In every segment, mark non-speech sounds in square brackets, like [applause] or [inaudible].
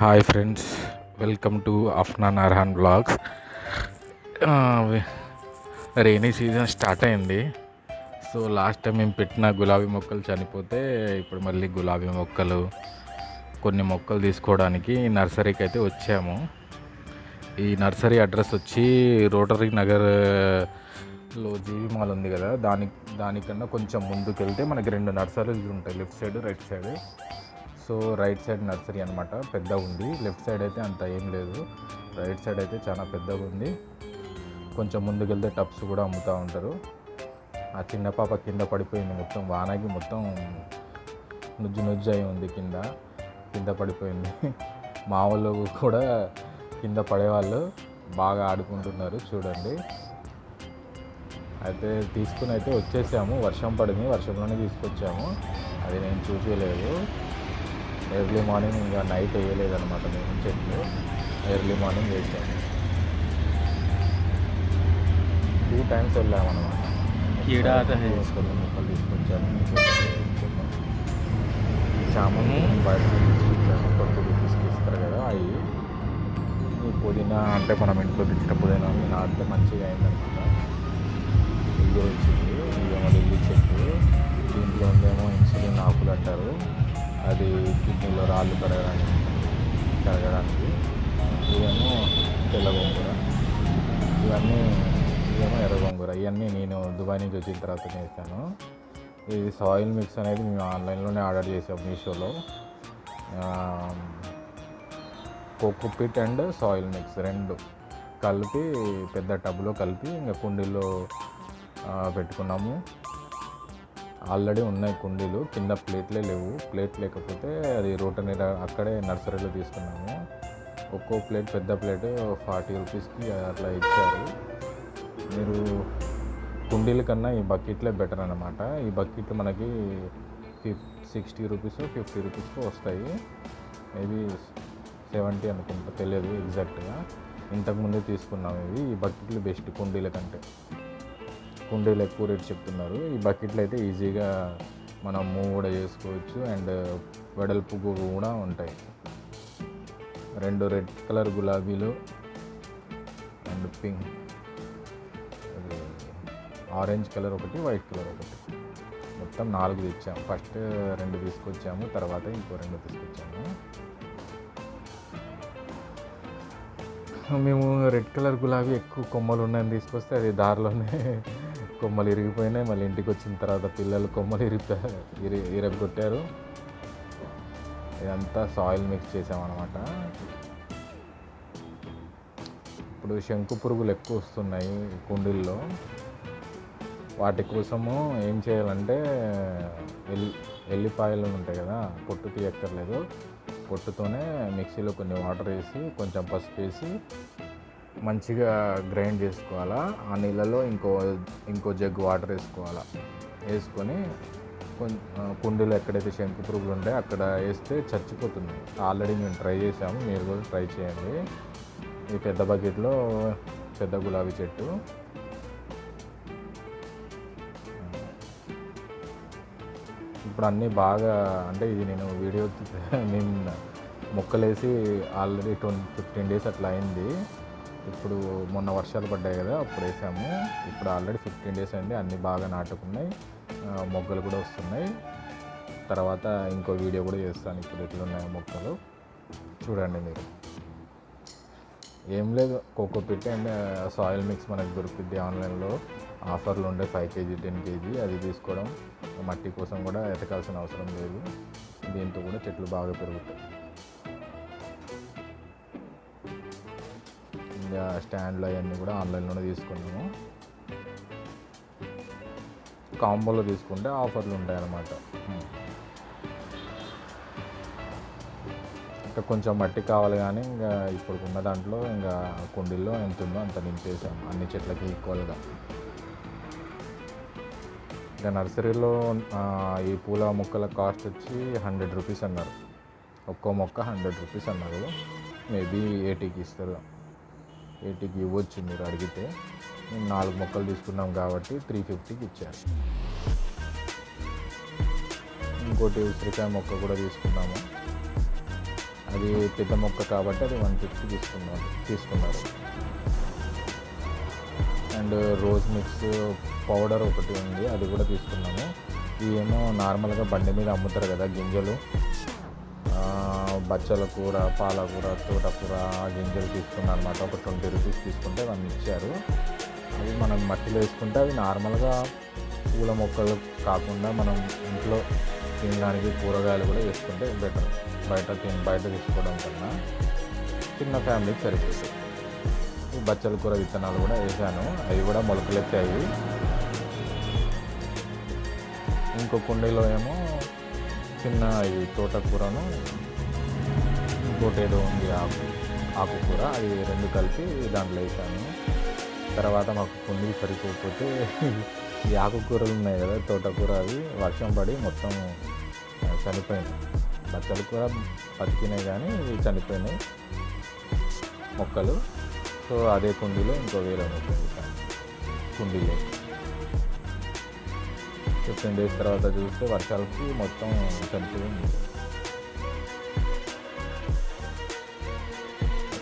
Hi friends welcome to Afnan Arhan vlogs. Rainy season start అయింది. So last time మేము పెట్టిన గులాబీ మొక్కలు చనిపోతే ఇప్పుడు మళ్ళీ గులాబీ మొక్కలు కొన్ని మొక్కలు తీసుకోవడానికి నర్సరీకి అయితే వచ్చాము. ఈ నర్సరీ అడ్రస్ వచ్చి రోటరీ నగర్లో జీవి మాల్ ఉంది కదా దాని దానికన్నా కొంచెం ముందుకు వెళ్తే మనకి రెండు నర్సరీలు ఉంటాయి left side right side. So right side nursery అనమాట పెద్దగా ఉంది లెఫ్ట్ సైడ్ అయితే అంత ఏం లేదు. రైట్ సైడ్ అయితే చాలా పెద్దగా ఉంది కొంచెం ముందుకెళ్తే టప్స్ కూడా అమ్ముతూ ఉంటారు. ఆ చిన్న పాప కింద పడిపోయింది మొత్తం వానకి మొత్తం నుజ్జు నుజ్జు అయి ఉంది కింద కింద పడిపోయింది. మా వాళ్ళు కూడా కింద పడేవాళ్ళు బాగా ఆడుకుంటున్నారు చూడండి. అయితే తీసుకుని అయితే వచ్చేసాము వర్షం పడింది వర్షంలోనే తీసుకొచ్చాము. అది నేను చూపించలేదు ఎర్లీ మార్నింగ్ ఇంకా నైట్ వేయలేదనమాట మేము చెట్లు ఎర్లీ మార్నింగ్ వేసాము టూ టైమ్స్ వెళ్ళామన్నమాట. తీసుకొని మొక్కలు తీసుకొచ్చాము. చామని బయట తీసుకొచ్చాము. తీసుకొస్తారు కదా అవి. ఈ పుదీనా అంటే మనం ఇంట్లో తెచ్చిన పుదీనా నాటితే మంచిగా అయిందనమాట ఇల్లు వచ్చింది. ఇల్లు చెట్టు దీంట్లో ఉందేమో ఇన్సులిన్ ఆకులు అంటారు. అది కిడ్నీలో రాళ్ళు కరగడానికి కరగడానికి ఇవేమో తెల్ల గోంగూర. ఇవన్నీ ఇవేమో ఎర్ర గోంగూర. ఇవన్నీ నేను దుబాయ్ నుంచి వచ్చిన తర్వాత చేశాను. ఇది సాయిల్ మిక్స్ అనేది మేము ఆన్లైన్లోనే ఆర్డర్ చేసాం మీషోలో. కోకోపిట్ అండ్ సాయిల్ మిక్స్ రెండు కలిపి పెద్ద టబ్లో కలిపి ఇంకా కుండీలో పెట్టుకున్నాము. ఆల్రెడీ ఉన్నాయి కుండీలు. కింద ప్లేట్లే లేవు. ప్లేట్ లేకపోతే అది రోటనీ అక్కడే నర్సరీలో తీసుకున్నాము. ఒక్కో ప్లేట్ పెద్ద ప్లేట్ ఫార్టీ రూపీస్కి అట్లా ఇచ్చారు. మీరు కుండీల కన్నా ఈ బకెట్లే బెటర్ అనమాట ఈ బకెట్లు మనకి ఫిఫ్ సిక్స్టీ రూపీస్ ఫిఫ్టీ రూపీస్కి వస్తాయి. మేబీ సెవెంటీ అనుకుంటా తెలియదు ఎగ్జాక్ట్గా. ఇంతకుముందే తీసుకున్నాం ఇవి. ఈ బకెట్లు బెస్ట్ కుండీల కంటే. కుండీలు ఎక్కువ రేట్ చెప్తున్నారు. ఈ బకెట్లు అయితే ఈజీగా మనం మూవ్ కూడా చేసుకోవచ్చు అండ్ వెడల్పు కూడా ఉంటాయి. రెండు రెడ్ కలర్ గులాబీలు అండ్ పింక్. అది ఆరెంజ్ కలర్ ఒకటి వైట్ కలర్ ఒకటి. మొత్తం నాలుగు తెచ్చాము ఫస్ట్ రెండు తీసుకొచ్చాము తర్వాత ఇంకో రెండు తీసుకొచ్చాము. మేము రెడ్ కలర్ గులాబీ ఎక్కువ కొమ్మలు ఉన్నాయని తీసుకొస్తే అది దారిలోనే కొమ్మలు ఇరిగిపోయినాయి. మళ్ళీ ఇంటికి వచ్చిన తర్వాత పిల్లలు కొమ్మలు ఇరిపా ఇరి ఇరగొట్టారు. ఇదంతా సాయిల్ మిక్స్ చేసామన్నమాట. ఇప్పుడు శంకు పురుగులు ఎక్కువ వస్తున్నాయి కుండీల్లో. వాటి కోసము ఏం చేయాలంటే ఎల్లి ఎల్లిపాయలు ఉంటాయి కదా పొట్టు తీయక్కర్లేదు. పొట్టుతోనే మిక్సీలో కొన్ని వాటర్ వేసి కొంచెం పసుపు వేసి మంచిగా గ్రైండ్ చేసుకోవాలా? ఆ నీళ్ళలో ఇంకో ఇంకో జగ్ వాటర్ వేసుకోవాలా? వేసుకొని కుండీలు కుండీలో ఎక్కడైతే శంకు పురుగులు ఉంటాయో అక్కడ వేస్తే చచ్చిపోతుంది. ఆల్రెడీ మేము ట్రై చేసాము. మీరు కూడా ట్రై చేయండి. ఈ పెద్ద బకెట్లో పెద్ద గులాబీ చెట్టు. ఇప్పుడు అన్నీ బాగా అంటే ఇది నేను వీడియో [laughs] మేము మొక్కలేసి ఆల్రెడీ ట్వంటీ ఫిఫ్టీన్ డేస్ అట్లా అయింది. ఇప్పుడు మొన్న వర్షాలు పడ్డాయి కదా అప్పుడు వేసాము. ఇప్పుడు ఆల్రెడీ ఫిఫ్టీన్ డేస్ అయింది అన్నీ బాగా నాటుకున్నాయి. మొగ్గలు కూడా వస్తున్నాయి. తర్వాత ఇంకో వీడియో కూడా చేస్తాను ఇప్పుడు ఎట్లున్నాయి మొక్కలు. చూడండి మీరు. ఏం లేదు coco pit and soil mix మనకు దొరుకుతుంది ఆన్లైన్లో. ఆఫర్లు ఉండే ఫైవ్ కేజీ టెన్ కేజీ అది తీసుకోవడం. మట్టి కోసం కూడా ఎతకాల్సిన అవసరం లేదు. దీంతో కూడా చెట్లు బాగా పెరుగుతాయి. స్టాండ్లు అవన్నీ కూడా ఆన్లైన్లోనే తీసుకున్నాము. కాంబోలో తీసుకుంటే ఆఫర్లు ఉంటాయి అన్నమాట ఇంకా కొంచెం మట్టి కావాలి కానీ ఇంకా ఇప్పుడు ఉన్న దాంట్లో ఇంకా కుండీల్లో ఎంత ఉందో అంత నింపేసాం అన్ని చెట్లకి ఈక్వల్గా. ఇంకా నర్సరీలో ఈ పూల మొక్కల కాస్ట్ వచ్చి హండ్రెడ్ రూపీస్ అన్నారు. ఒక్కో మొక్క హండ్రెడ్ రూపీస్ అన్నారు. మేబీ ఏటీకి ఇస్తారు. ఎయిటీకి ఇవ్వచ్చు మీరు అడిగితే. మేము నాలుగు మొక్కలు తీసుకున్నాం కాబట్టి త్రీ ఫిఫ్టీకి ఇచ్చారు. ఇంకోటి ఉసిరికాయ మొక్క కూడా తీసుకున్నాము. అది పెద్ద మొక్క కాబట్టి అది వన్ ఫిఫ్టీ తీసుకున్నాం తీసుకున్నారు. అండ్ రోజ్ మిక్స్ పౌడర్ ఒకటి ఉంది అది కూడా తీసుకున్నాము. ఇవేమో నార్మల్గా బండి మీద అమ్ముతారు కదా గింజలు. బచ్చల కూర పాలకూర తోటకూర గింజలు తీసుకున్నాను అనమాట ఒక ట్వంటీ రూపీస్ తీసుకుంటే వాళ్ళు ఇచ్చారు. అవి మనం మట్టిలో వేసుకుంటే అవి నార్మల్గా పూల మొక్కలు కాకుండా మనం ఇంట్లో తినడానికి కూరగాయలు కూడా వేసుకుంటే బెటర్. బయట తిని బయట తీసుకోవడం కన్నా చిన్న ఫ్యామిలీకి సరిపోతుంది ఈ బచ్చల కూర విత్తనాలు కూడా వేసాను. అవి కూడా మొలకలెత్తాయి. ఇంకో కుండీలో ఏమో చిన్న ఈ తోటకూరను ఇంకోటి ఏదో ఉంది ఆకు ఆకుకూర. అవి రెండు కలిపి దాంట్లో వేసాను. తర్వాత మాకు కుండీ సరిపోకపోతే ఈ ఆకుకూరలు ఉన్నాయి కదా తోటకూర అవి వర్షం పడి మొత్తం చనిపోయింది చనిపోయినాయి. బచ్చల కూర బతికినాయి కానీ చనిపోయినాయి. మొక్కలు. సో అదే కుండీలో ఇంకో వేరే మొక్క కుండీలో ఫిఫ్టీన్ డేస్ తర్వాత చూస్తే వర్షాలకి మొత్తం చనిపోయింది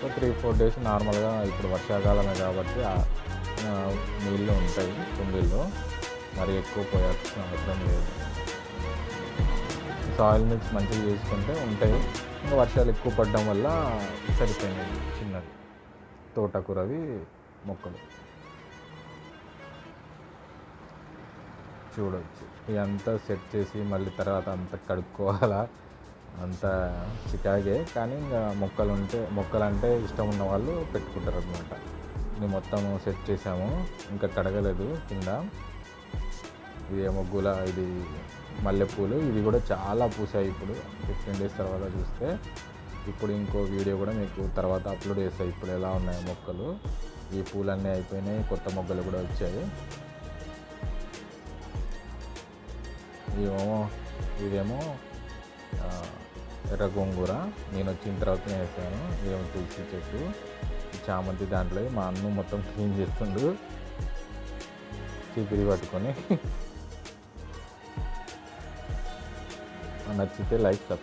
ఒక త్రీ ఫోర్ డేస్ నార్మల్గా ఇప్పుడు వర్షాకాలమే కాబట్టి నీళ్ళు ఉంటాయి కుండీల్లో. మరి ఎక్కువ పోయాల్సిన అవసరం లేదు. సాయిల్ మిక్స్ మంచిగా చేసుకుంటే ఉంటాయి. ఇంకా వర్షాలు ఎక్కువ పడడం వల్ల సరిపోయినాయి చిన్నది తోటకూరవి మొక్కలు. చూడవచ్చు ఇదంతా సెట్ చేసి మళ్ళీ తర్వాత అంతా కడుక్కోవాలా? అంత చికాగే కానీ ఇంకా మొక్కలు ఉంటే మొక్కలు అంటే ఇష్టం ఉన్న వాళ్ళు పెట్టుకుంటారు అనమాట ఇది మొత్తం సెట్ చేసాము. ఇంకా కడగలేదు కింద. ఇది ఏమో గుల ఇది మల్లెపూలు. ఇవి కూడా చాలా పూసాయి ఇప్పుడు. ఫిఫ్టీన్ డేస్ తర్వాత చూస్తే. ఇప్పుడు ఇంకో వీడియో కూడా మీకు తర్వాత అప్లోడ్ చేస్తాయి ఇప్పుడు ఎలా ఉన్నాయి మొక్కలు. ఈ పూలన్నీ అయిపోయినాయి. కొత్త మొగ్గలు కూడా వచ్చాయి. ఇవేమో ఇదేమో ఎర్ర గోంగూర నేను వచ్చిన తర్వాతనే వేసాను. ఇదేమో తులసి చెట్టు చామంతి దాంట్లో మా అన్న మొత్తం క్లీన్ చేస్తుండు. చీపిరి పట్టుకొని. [laughs] నచ్చితే లైక్ సబ్